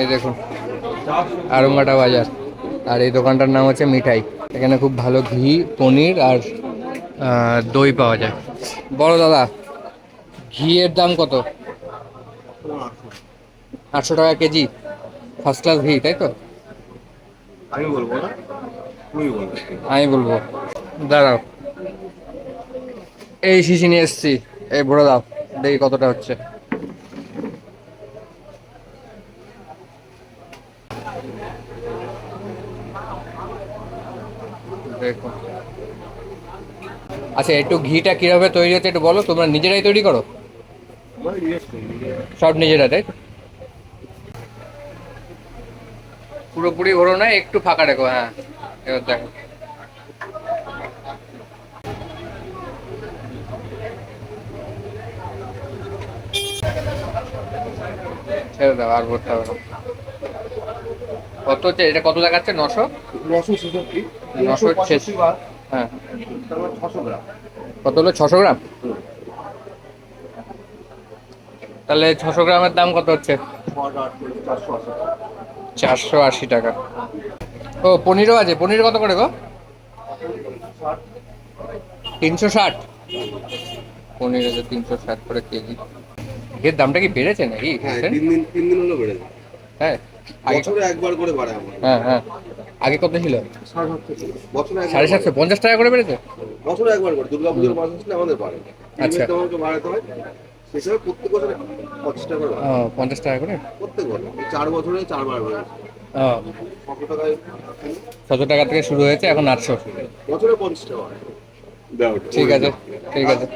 এই দেখুন আরঙ্গাটা বাজার। আর এই দোকানটার নাম হচ্ছে মিঠাই। এখানে খুব ভালো ঘি পনির আর দই পাওয়া যায়। বড় দাদা ঘিয়ের দাম কত? আটশো টাকা কেজি। ফার্স্ট ক্লাস ঘি তাই তো? আমি বলব না আমি বলব। দাঁড়াও। এই শিশি নিয়ে এসছি। এই ভরে দাও দেখি কতটা হচ্ছে। আচ্ছা একটু ঘিটা কীভাবে তৈরি হচ্ছে একটু বলো, তোমরা নিজেরাই তৈরি করি? সব নিজেরা, তাই পুরোপুরি ভরো না, একটু ফাঁকা রেখো হ্যাঁ। এবার দেখো। ছেড়ে দাও আর ভরতে হবে না। কত হচ্ছে? এটা কত দেখাচ্ছে? নশো? নশো ছেষট্টি। নশো ছেষট্টি। হ্যাঁ। ছশো গ্রাম। কত হলো? ছশো গ্রাম? তাহলে ছশো গ্রামের দাম কত হচ্ছে? চারশো আশি টাকা। ও পনিরও আছে। পনির কত করে গো? তিনশো ষাট। পনির আছে তিনশো ষাট করে কেজি। এর দামটা কি বেড়েছে নাকি? হ্যাঁ তিন দিন তিন দিন হলো বেড়ে যায় হ্যাঁ আগে বছরে একবার করে আমার। হ্যাঁ হ্যাঁ। আগে কত ছিল? সাড়ে সাতশো ছিল। বছরে একবার সাড়ে সাতশো পঞ্চাশ টাকা করে বেড়েছে? বছরে একবার করে দুর্গা পুজোর মাস আসলে আমাদের বাড়ে। আচ্ছা। আচ্ছা আমাকে বাড়াতে হয়। সেসব প্রত্যেক বছরে পঁচিশ টাকা করে বাড়ে। ও পঞ্চাশ টাকা করে? প্রত্যেক বছর। এই চার বছরে চারবার বাড়ে ও। ছশো টাকায়? ছশো টাকা থেকে শুরু হয়েছে এখন আটশো। বছরে পঞ্চাশ টাকা বাড়ে। ঠিক আছে ঠিক আছে।